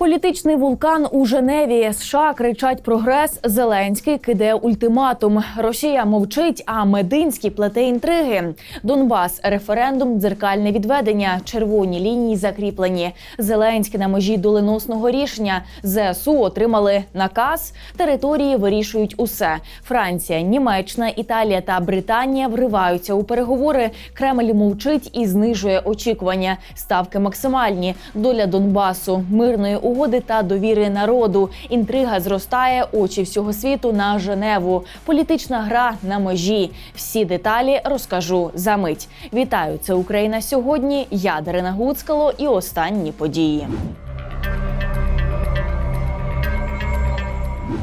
Політичний вулкан у Женеві США кричать прогрес. Зеленський кидає ультиматум. Росія мовчить, а Мединський плете інтриги. Донбас, референдум, дзеркальне відведення. Червоні лінії закріплені. Зеленський на межі доленосного рішення. ЗСУ отримали наказ. Території вирішують усе. Франція, Німеччина, Італія та Британія вриваються у переговори. Кремль мовчить і знижує очікування. Ставки максимальні. Доля Донбасу, мирної угоди та довіри народу. Інтрига зростає. Очі всього світу на Женеву. Політична гра на межі. Всі деталі розкажу за мить. Вітаю! Це Україна сьогодні. Я Дарина Гуцкало і останні події.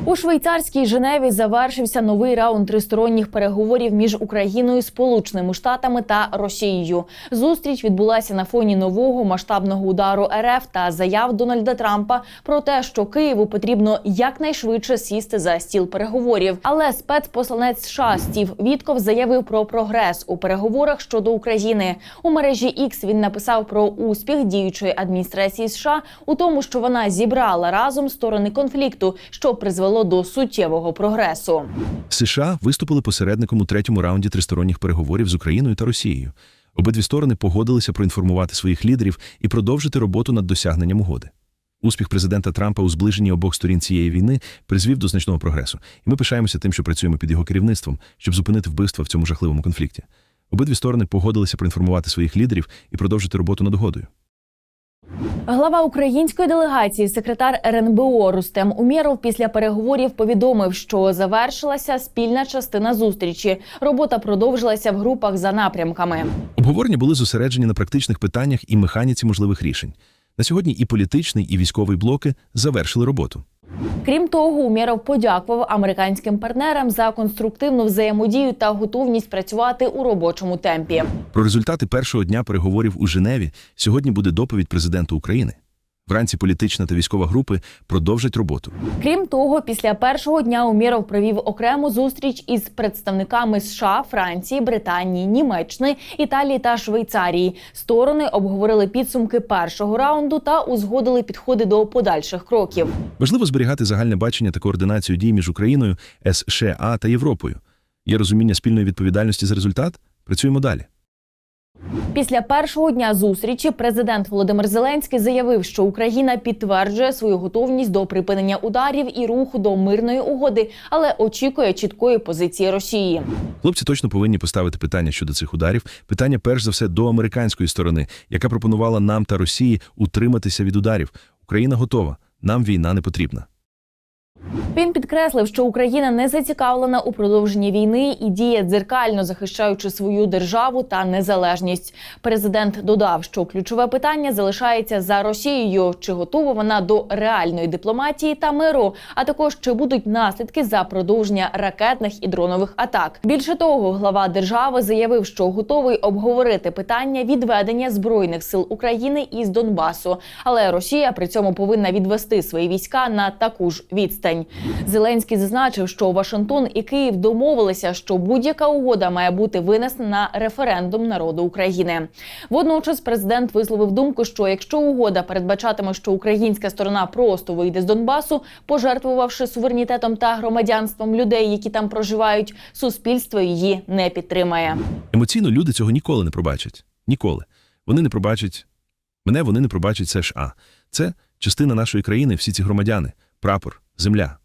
У швейцарській Женеві завершився новий раунд тристоронніх переговорів між Україною, Сполученими Штатами та Росією. Зустріч відбулася на фоні нового масштабного удару РФ та заяв Дональда Трампа про те, що Києву потрібно якнайшвидше сісти за стіл переговорів. Але спецпосланець США Стів Вітков заявив про прогрес у переговорах щодо України. У мережі X він написав про успіх діючої адміністрації США у тому, що вона зібрала разом сторони конфлікту, що призвело до суттєвого прогресу. США виступили посередником у третьому раунді тристоронніх переговорів з Україною та Росією. Обидві сторони погодилися проінформувати своїх лідерів і продовжити роботу над досягненням угоди. Успіх президента Трампа у зближенні обох сторін цієї війни призвів до значного прогресу, і ми пишаємося тим, що працюємо під його керівництвом, щоб зупинити вбивства в цьому жахливому конфлікті. Обидві сторони погодилися проінформувати своїх лідерів і продовжити роботу над угодою. Глава української делегації, секретар РНБО Рустем Умєров після переговорів повідомив, що завершилася спільна частина зустрічі. Робота продовжилася в групах за напрямками. Обговорення були зосереджені на практичних питаннях і механіці можливих рішень. На сьогодні і політичний, і військовий блоки завершили роботу. Крім того, Умєров подякував американським партнерам за конструктивну взаємодію та готовність працювати у робочому темпі. Про результати першого дня переговорів у Женеві сьогодні буде доповідь президента України. Вранці політична та військова групи продовжать роботу. Крім того, після першого дня Умєров провів окрему зустріч із представниками США, Франції, Британії, Німеччини, Італії та Швейцарії. Сторони обговорили підсумки першого раунду та узгодили підходи до подальших кроків. Важливо зберігати загальне бачення та координацію дій між Україною, США та Європою. Є розуміння спільної відповідальності за результат. Працюємо далі. Після першого дня зустрічі президент Володимир Зеленський заявив, що Україна підтверджує свою готовність до припинення ударів і руху до мирної угоди, але очікує чіткої позиції Росії. Хлопці точно повинні поставити питання щодо цих ударів. Питання перш за все до американської сторони, яка пропонувала нам та Росії утриматися від ударів. Україна готова. Нам війна не потрібна. Він підкреслив, що Україна не зацікавлена у продовженні війни і діє дзеркально захищаючи свою державу та незалежність. Президент додав, що ключове питання залишається за Росією: чи готова вона до реальної дипломатії та миру, а також чи будуть наслідки за продовження ракетних і дронових атак. Більше того, глава держави заявив, що готовий обговорити питання відведення збройних сил України із Донбасу, але Росія при цьому повинна відвести свої війська на таку ж відстань. Зеленський зазначив, що Вашингтон і Київ домовилися, що будь-яка угода має бути винесена на референдум народу України. Водночас президент висловив думку, що якщо угода передбачатиме, що українська сторона просто вийде з Донбасу, пожертвувавши суверенітетом та громадянством людей, які там проживають, суспільство її не підтримає. Емоційно люди цього ніколи не пробачать. Ніколи. Вони не пробачать мене, вони не пробачать США. Це частина нашої країни, всі ці громадяни, прапор, земля.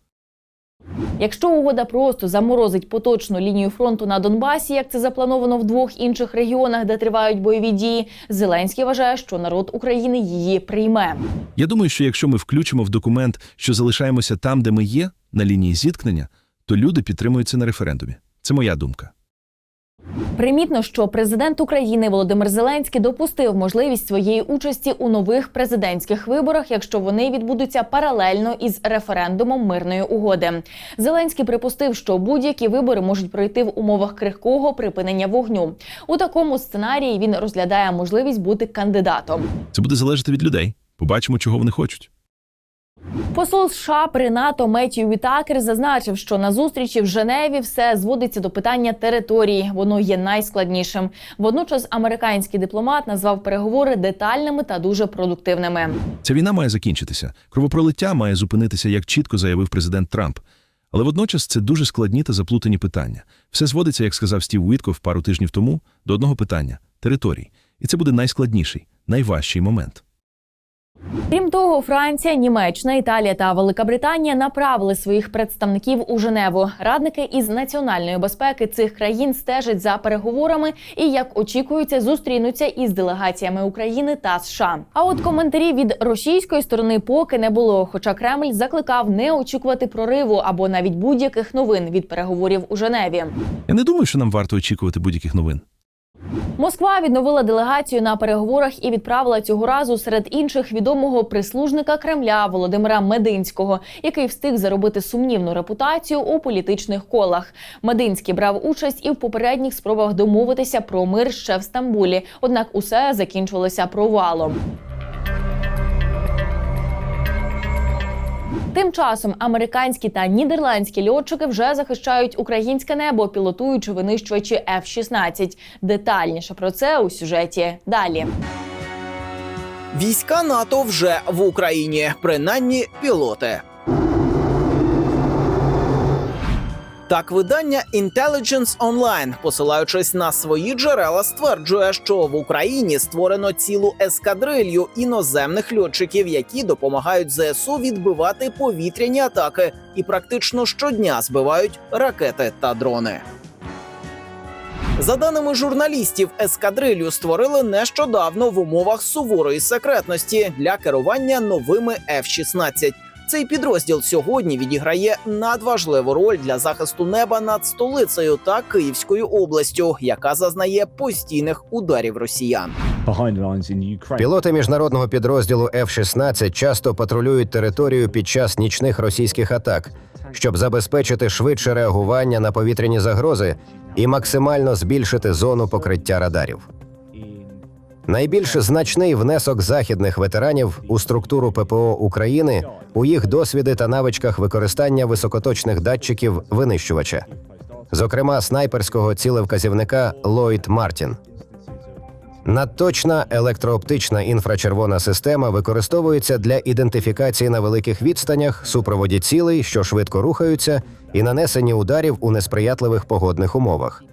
Якщо угода просто заморозить поточну лінію фронту на Донбасі, як це заплановано в двох інших регіонах, де тривають бойові дії, Зеленський вважає, що народ України її прийме. Я думаю, що якщо ми включимо в документ, що залишаємося там, де ми є, на лінії зіткнення, то люди підтримуються на референдумі. Це моя думка. Примітно, що президент України Володимир Зеленський допустив можливість своєї участі у нових президентських виборах, якщо вони відбудуться паралельно із референдумом мирної угоди. Зеленський припустив, що будь-які вибори можуть пройти в умовах крихкого припинення вогню. У такому сценарії він розглядає можливість бути кандидатом. Це буде залежати від людей. Побачимо, чого вони хочуть. Посол США при НАТО Меттью Вітакер зазначив, що на зустрічі в Женеві все зводиться до питання території. Воно є найскладнішим. Водночас американський дипломат назвав переговори детальними та дуже продуктивними. Ця війна має закінчитися. Кровопролиття має зупинитися, як чітко заявив президент Трамп. Але водночас це дуже складні та заплутані питання. Все зводиться, як сказав Стів Уітков пару тижнів тому, до одного питання територій. І це буде найскладніший, найважчий момент. Крім того, Франція, Німеччина, Італія та Велика Британія направили своїх представників у Женеву. Радники із національної безпеки цих країн стежать за переговорами і, як очікується, зустрінуться із делегаціями України та США. А от коментарі від російської сторони поки не було. Хоча Кремль закликав не очікувати прориву або навіть будь-яких новин від переговорів у Женеві. Я не думаю, що нам варто очікувати будь-яких новин. Москва відновила делегацію на переговорах і відправила цього разу серед інших відомого прислужника Кремля Володимира Мединського, який встиг заробити сумнівну репутацію у політичних колах. Мединський брав участь і в попередніх спробах домовитися про мир ще в Стамбулі. Однак усе закінчилося провалом. Тим часом американські та нідерландські льотчики вже захищають українське небо, пілотуючи винищувачі F-16. Детальніше про це у сюжеті далі. Війська НАТО вже в Україні, принаймні пілоти. Так, видання Intelligence Online, посилаючись на свої джерела, стверджує, що в Україні створено цілу ескадрилью іноземних льотчиків, які допомагають ЗСУ відбивати повітряні атаки і практично щодня збивають ракети та дрони. За даними журналістів, ескадрилью створили нещодавно в умовах суворої секретності для керування новими F-16. Цей підрозділ сьогодні відіграє надважливу роль для захисту неба над столицею та Київською областю, яка зазнає постійних ударів росіян. Пілоти міжнародного підрозділу F-16 часто патрулюють територію під час нічних російських атак, щоб забезпечити швидше реагування на повітряні загрози і максимально збільшити зону покриття радарів. Найбільш значний внесок західних ветеранів у структуру ППО України у їх досвіди та навичках використання високоточних датчиків винищувача, зокрема снайперського цілевказівника Ллойд Мартін. Надточна електрооптична інфрачервона система використовується для ідентифікації на великих відстанях, супроводі цілей, що швидко рухаються, і нанесення ударів у несприятливих погодних умовах.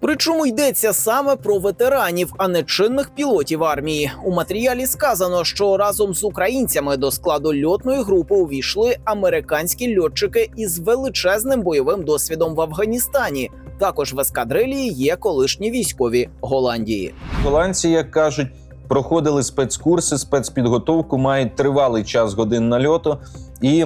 Причому йдеться саме про ветеранів, а не чинних пілотів армії. У матеріалі сказано, що разом з українцями до складу льотної групи увійшли американські льотчики із величезним бойовим досвідом в Афганістані. Також в ескадрилії є колишні військові Голландії. Голландці, як кажуть, проходили спецкурси, спецпідготовку, мають тривалий час годин нальоту і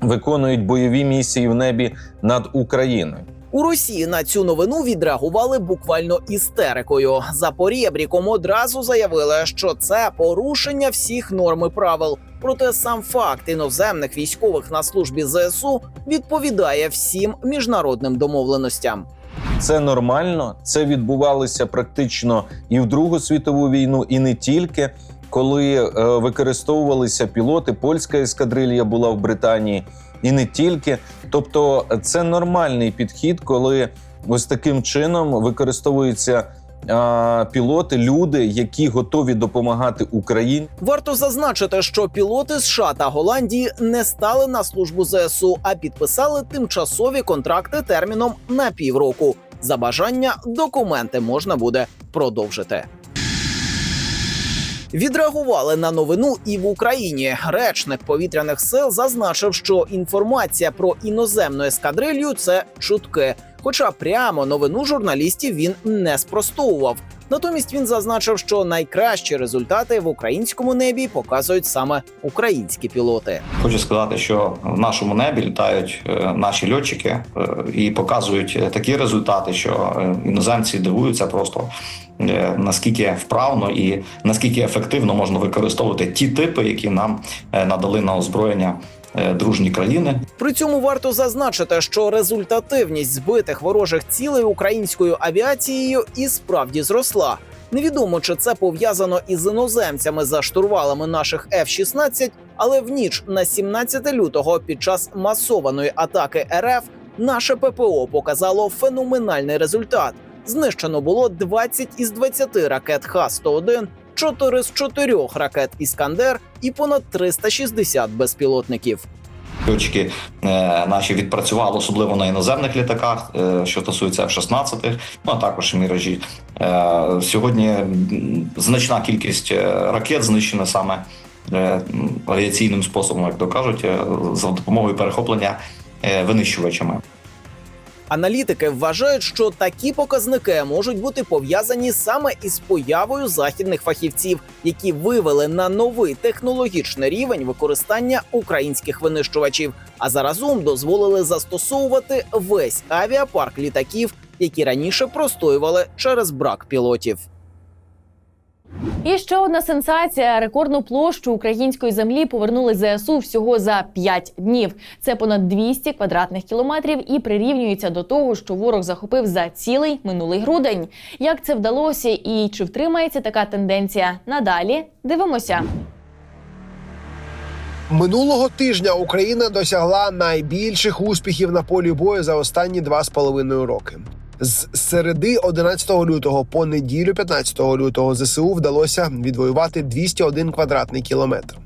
виконують бойові місії в небі над Україною. У Росії на цю новину відреагували буквально істерикою. За порєбріком одразу заявили, що це порушення всіх норм і правил. Проте сам факт іноземних військових на службі ЗСУ відповідає всім міжнародним домовленостям. Це нормально. Це відбувалося практично і в Другу світову війну, і не тільки. Коли е, використовувалися пілоти, польська ескадрилья була в Британії, і не тільки. Тобто, це нормальний підхід, коли ось таким чином використовуються пілоти, люди, які готові допомагати Україні. Варто зазначити, що пілоти США та Голландії не стали на службу ЗСУ, а підписали тимчасові контракти терміном на півроку. За бажання документи можна буде продовжити. Відреагували на новину і в Україні. Речник повітряних сил зазначив, що інформація про іноземну ескадрилью це чутки. Хоча прямо новину журналістів він не спростовував. Натомість він зазначив, що найкращі результати в українському небі показують саме українські пілоти. Хочу сказати, що в нашому небі літають е, наші льотчики е, і показують е, такі результати, що іноземці дивуються просто наскільки вправно і наскільки ефективно можна використовувати ті типи, які нам е, надали на озброєння е, дружні країни. При цьому варто зазначити, що результативність збитих ворожих цілей українською авіацією і справді зросла. Невідомо, чи це пов'язано із іноземцями за штурвалами наших F-16, але в ніч на 17 лютого під час масованої атаки РФ наше ППО показало феноменальний результат. Знищено було 20 із 20 ракет Х-101, 4 з 4 ракет Іскандер і понад 360 безпілотників. Льотчики е, наші відпрацювали, особливо на іноземних літаках, е, що стосується F-16, ну а також міражі. Е, сьогодні значна кількість ракет знищена саме авіаційним способом, як то кажуть, за допомогою перехоплення винищувачами. Аналітики вважають, що такі показники можуть бути пов'язані саме із появою західних фахівців, які вивели на новий технологічний рівень використання українських винищувачів, а заразом дозволили застосовувати весь авіапарк літаків, які раніше простоювали через брак пілотів. І ще одна сенсація: рекордну площу української землі повернули ЗСУ всього за 5 днів. Це понад 200 квадратних кілометрів і прирівнюється до того, що ворог захопив за цілий минулий грудень. Як це вдалося і чи втримається така тенденція надалі? Дивимося. Минулого тижня Україна досягла найбільших успіхів на полі бою за останні два з половиною роки. З середи 11 лютого по неділю 15 лютого ЗСУ вдалося відвоювати 201 квадратний кілометр.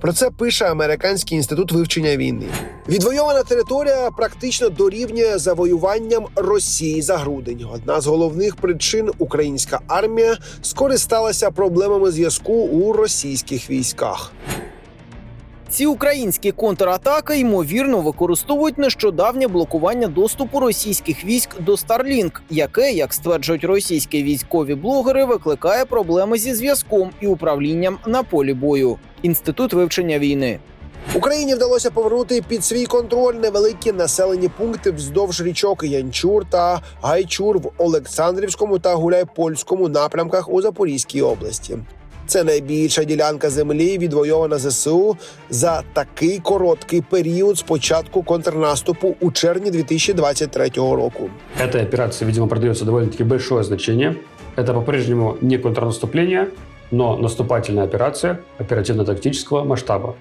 Про це пише Американський інститут вивчення війни. Відвойована територія практично дорівнює завоюванням Росії за грудень. Одна з головних причин українська армія скористалася проблемами зв'язку у російських військах. Ці українські контратаки ймовірно використовують нещодавнє блокування доступу російських військ до Starlink, яке, як стверджують російські військові блогери, викликає проблеми зі зв'язком і управлінням на полі бою. Інститут вивчення війни. Україні вдалося повернути під свій контроль невеликі населені пункти вздовж річок Янчур та Гайчур в Олександрівському та Гуляйпольському напрямках у Запорізькій області. Це найбільша ділянка землі, відвойована ЗСУ за такий короткий період з початку контрнаступу у червні 2023 року. Этой операции, видимо, продается довольно-таки большое значение. Это по-прежнему не контрнаступление, но наступательная операция оперативно-тактического масштаба.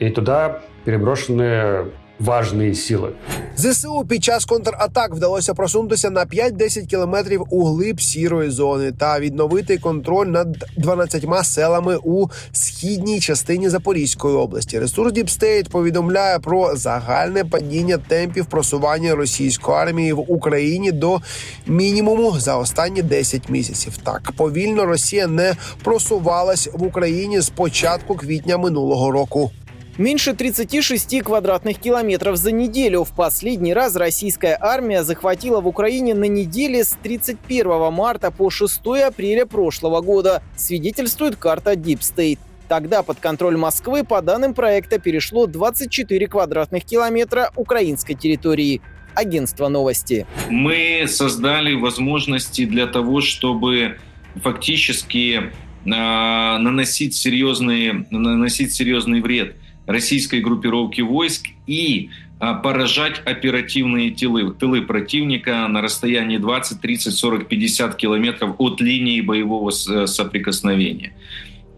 И туда переброшены важные силы. ЗСУ під час контратак вдалося просунутися на 5-10 кілометрів у глиб сірої зони та відновити контроль над 12 селами у східній частині Запорізької області. Ресурс State повідомляє про загальне падіння темпів просування російської армії в Україні до мінімуму за останні 10 місяців. Так повільно Росія не просувалась в Україні з початку квітня минулого року. Меньше 36 квадратных километров за неделю. В последний раз российская армия захватила в Украине на неделе с 31 марта по 6 апреля прошлого года, свидетельствует карта Deep State. Тогда под контроль Москвы по данным проекта перешло 24 квадратных километра украинской территории. Агентство новости. мы создали возможности для того, чтобы фактически э, наносить серьезный наносить серьезный вред российской группировке войск и э, поражать оперативные тылы, тылы противника на расстоянии 20, 30, 40, 50 километров от линии боевого с- соприкосновения.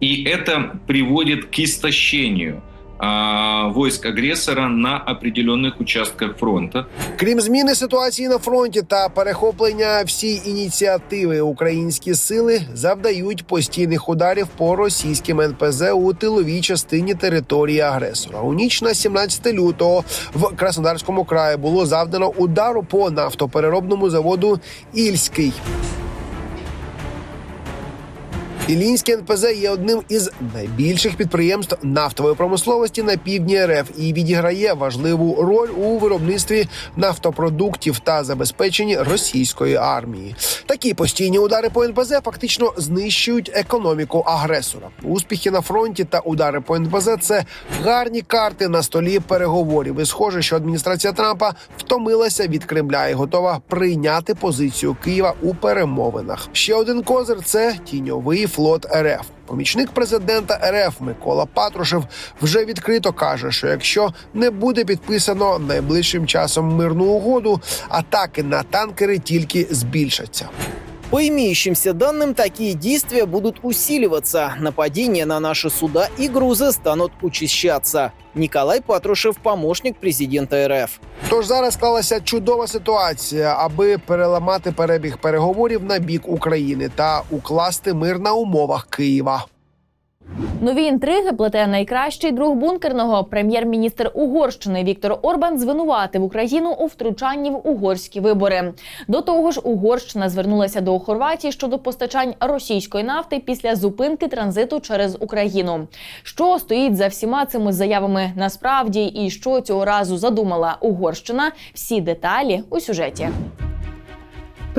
И это приводит к истощению а, войск агрессора на определенных участках фронта. Крім зміни ситуації на фронті та перехоплення всі ініціативи, українські сили завдають постійних ударів по російським НПЗ у тиловій частині території агресора. У ніч на 17 лютого в Краснодарському краї було завдано удару по нафтопереробному заводу Ільський. Ілінське НПЗ є одним із найбільших підприємств нафтової промисловості на півдні РФ і відіграє важливу роль у виробництві нафтопродуктів та забезпеченні російської армії. Такі постійні удари по НПЗ фактично знищують економіку агресора. Успіхи на фронті та удари по НПЗ це гарні карти на столі переговорів. І схоже, що адміністрація Трампа втомилася від Кремля і готова прийняти позицію Києва у перемовинах. Ще один козир це тіньовий РФ. Помічник президента РФ Микола Патрушев вже відкрито каже, що якщо не буде підписано найближчим часом мирну угоду, атаки на танкери тільки збільшаться. По имеющимся данным, такие действия будут усиливаться. Нападения на наши суда и грузы станут учащаться. Николай Патрушев, помощник президента РФ. Тож зараз склалася чудова ситуація, аби переламати перебіг переговорів на бік України та укласти мир на умовах Києва. Нові інтриги плете найкращий друг бункерного. Прем'єр-міністр Угорщини Віктор Орбан звинуватив Україну у втручанні в угорські вибори. До того ж, Угорщина звернулася до Хорватії щодо постачань російської нафти після зупинки транзиту через Україну. Що стоїть за всіма цими заявами насправді, і що цього разу задумала Угорщина? Всі деталі у сюжеті.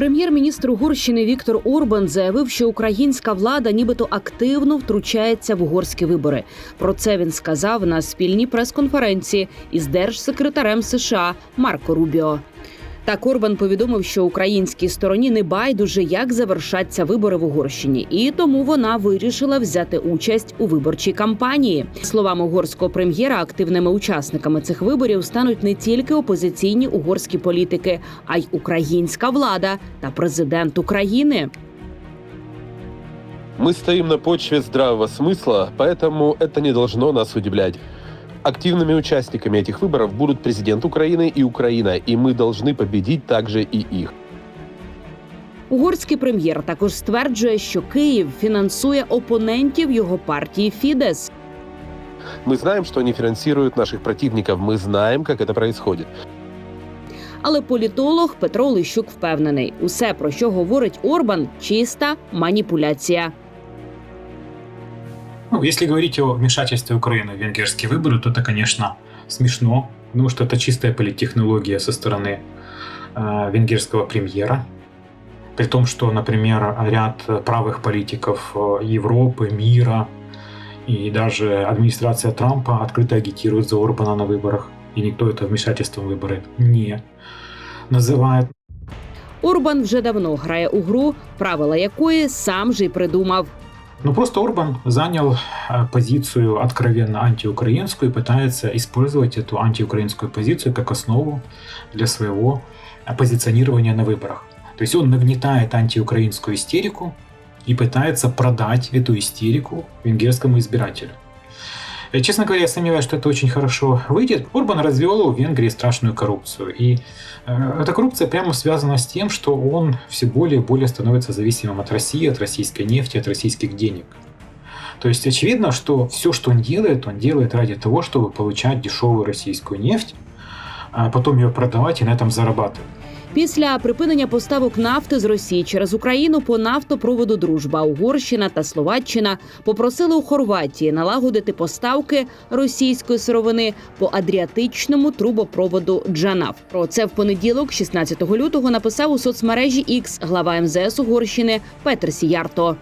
Прем'єр-міністр Угорщини Віктор Орбан заявив, що українська влада нібито активно втручається в угорські вибори. Про це він сказав на спільній прес-конференції із держсекретарем США Марко Рубіо. Так Орбан повідомив, що українській стороні не байдуже, як завершаться вибори в Угорщині, і тому вона вирішила взяти участь у виборчій кампанії. Словами угорського прем'єра, активними учасниками цих виборів стануть не тільки опозиційні угорські політики, а й українська влада та президент України. Мы стоим на почве здравого смысла, поэтому это не должно нас удивлять. Активными участниками этих выборов будут президент Украины и Украина, и мы должны победить также и их. Угорський прем'єр також стверджує, що Київ фінансує опонентів його партії Фідес. Мы знаем, что они финансируют наших противников, мы знаем, как это происходит. Але політолог Петро Лищук впевнений, усе про що говорить Орбан, чиста маніпуляція. Ну, если говорить о вмешательстве Украины в венгерские выборы, то это, конечно, смешно, потому что это чистая политтехнология со стороны э, венгерского премьера. При том, что, например, ряд правых политиков э, Европы, мира и даже администрация Трампа открыто агитирует за Орбана на выборах, и никто это вмешательством в выборы не называет. Орбан вже давно грає у гру, правила якої сам же й придумав. Ну, просто Орбан занял э, позицию откровенно антиукраинскую и пытается использовать эту антиукраинскую позицию как основу для своего э, позиционирования на выборах. То есть он нагнетает антиукраинскую истерику и пытается продать эту истерику венгерскому избирателю. Э, Честно говоря, я сомневаюсь, что это очень хорошо выйдет. Орбан развел в Венгрии страшную коррупцию. И э, эта коррупция прямо связана с тем, что он все более и более становится зависимым от России, от российской нефти, от российских денег. То есть очевидно, что все, что он делает, он делает ради того, чтобы получать дешевую российскую нефть, а потом ее продавать и на этом зарабатывать. Після припинення поставок нафти з Росії через Україну по нафтопроводу Дружба Угорщина та Словаччина попросили у Хорватії налагодити поставки російської сировини по адріатичному трубопроводу Джанав. Про це в понеділок, 16 лютого, написав у соцмережі X глава МЗС Угорщини Петр Сіярто.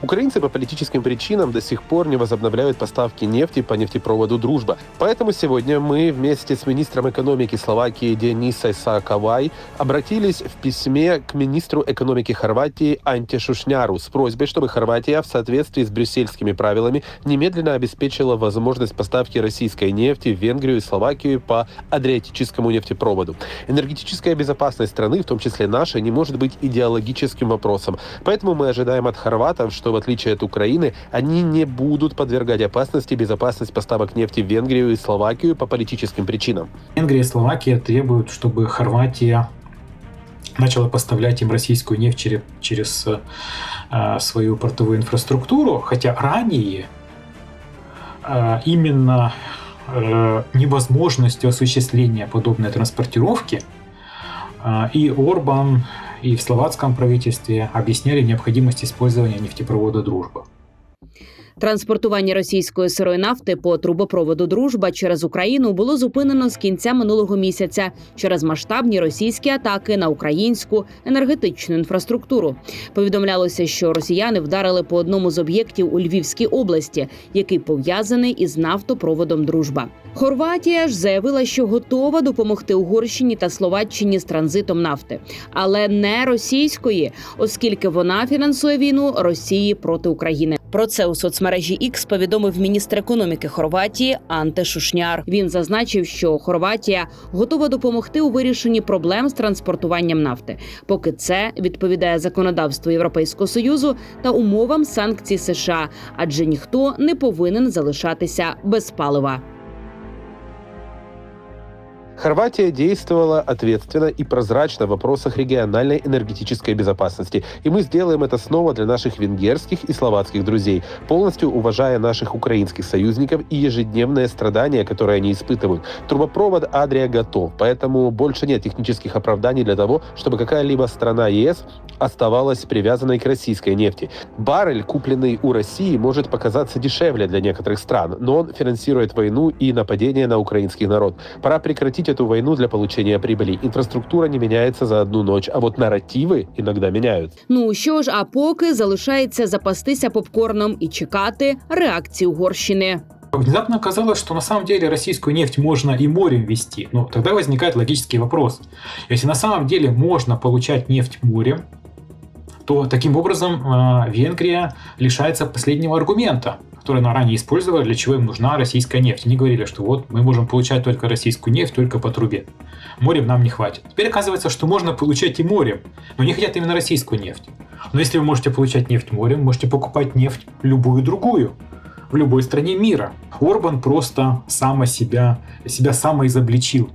Украинцы по политическим причинам до сих пор не возобновляют поставки нефти по нефтепроводу «Дружба». Поэтому сегодня мы вместе с министром экономики Словакии Денисой Саакавай обратились в письме к министру экономики Хорватии Анте Шушняру с просьбой, чтобы Хорватия в соответствии с брюссельскими правилами немедленно обеспечила возможность поставки российской нефти в Венгрию и Словакию по Адриатическому нефтепроводу. Энергетическая безопасность страны, в том числе наша, не может быть идеологическим вопросом. Поэтому мы ожидаем от хорватов, что в отличие от Украины, они не будут подвергать опасности безопасность поставок нефти в Венгрию и Словакию по политическим причинам. Венгрия и Словакия требуют, чтобы Хорватия начала поставлять им российскую нефть через, через э, свою портовую инфраструктуру, хотя ранее э, именно э, невозможностью осуществления подобной транспортировки э, и Орбан, и в словацком правительстве объясняли необходимость использования нефтепровода «Дружба». Транспортування російської сирої нафти по трубопроводу Дружба через Україну було зупинено з кінця минулого місяця через масштабні російські атаки на українську енергетичну інфраструктуру. Повідомлялося, що росіяни вдарили по одному з об'єктів у Львівській області, який пов'язаний із нафтопроводом Дружба. Хорватія ж заявила, що готова допомогти Угорщині та Словаччині з транзитом нафти, але не російської, оскільки вона фінансує війну Росії проти України. Про це у соцмережі X повідомив міністр економіки Хорватії Анте Шушняр. Він зазначив, що Хорватія готова допомогти у вирішенні проблем з транспортуванням нафти, поки це відповідає законодавству Європейського союзу та умовам санкцій США, адже ніхто не повинен залишатися без палива. Хорватия действовала ответственно и прозрачно в вопросах региональной энергетической безопасности. И мы сделаем это снова для наших венгерских и словацких друзей, полностью уважая наших украинских союзников и ежедневные страдания, которые они испытывают. Трубопровод Адрия готов, поэтому больше нет технических оправданий для того, чтобы какая-либо страна ЕС оставалась привязанной к российской нефти. Баррель, купленный у России, может показаться дешевле для некоторых стран, но он финансирует войну и нападение на украинский народ. Пора прекратить эту войну для получения прибыли. Инфраструктура не меняется за одну ночь, а вот нарративы иногда меняют. Ну що ж, а поки залишається запастися попкорном і чекати реакції Угорщини. Внезапно оказалось, что на самом деле российскую нефть можно и морем вести. Но тогда возникает логический вопрос. Если на самом деле можно получать нефть морем, то таким образом э, Венгрия лишается последнего аргумента, который она ранее использовала, для чего им нужна российская нефть. Они говорили, что вот мы можем получать только российскую нефть, только по трубе. Морем нам не хватит. Теперь оказывается, что можно получать и морем, но не хотят именно российскую нефть. Но если вы можете получать нефть морем, можете покупать нефть любую другую в любой стране мира. Орбан просто само себя, себя самоизобличил.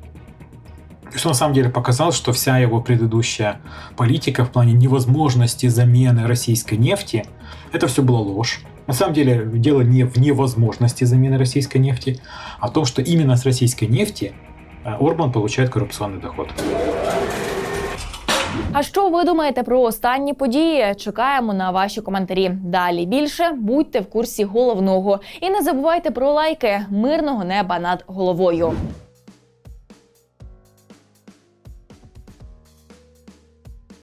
То есть он на самом деле показал, что вся его предыдущая политика в плане невозможности замены российской нефти, это все была ложь. На самом деле дело не в невозможности замены российской нефти, а в том, что именно с российской нефти э, Орбан получает коррупционный доход. А що ви думаєте про останні події? Чекаємо на ваші коментарі. Далі більше будьте в курсі головного і не забувайте про лайки мирного неба над головою.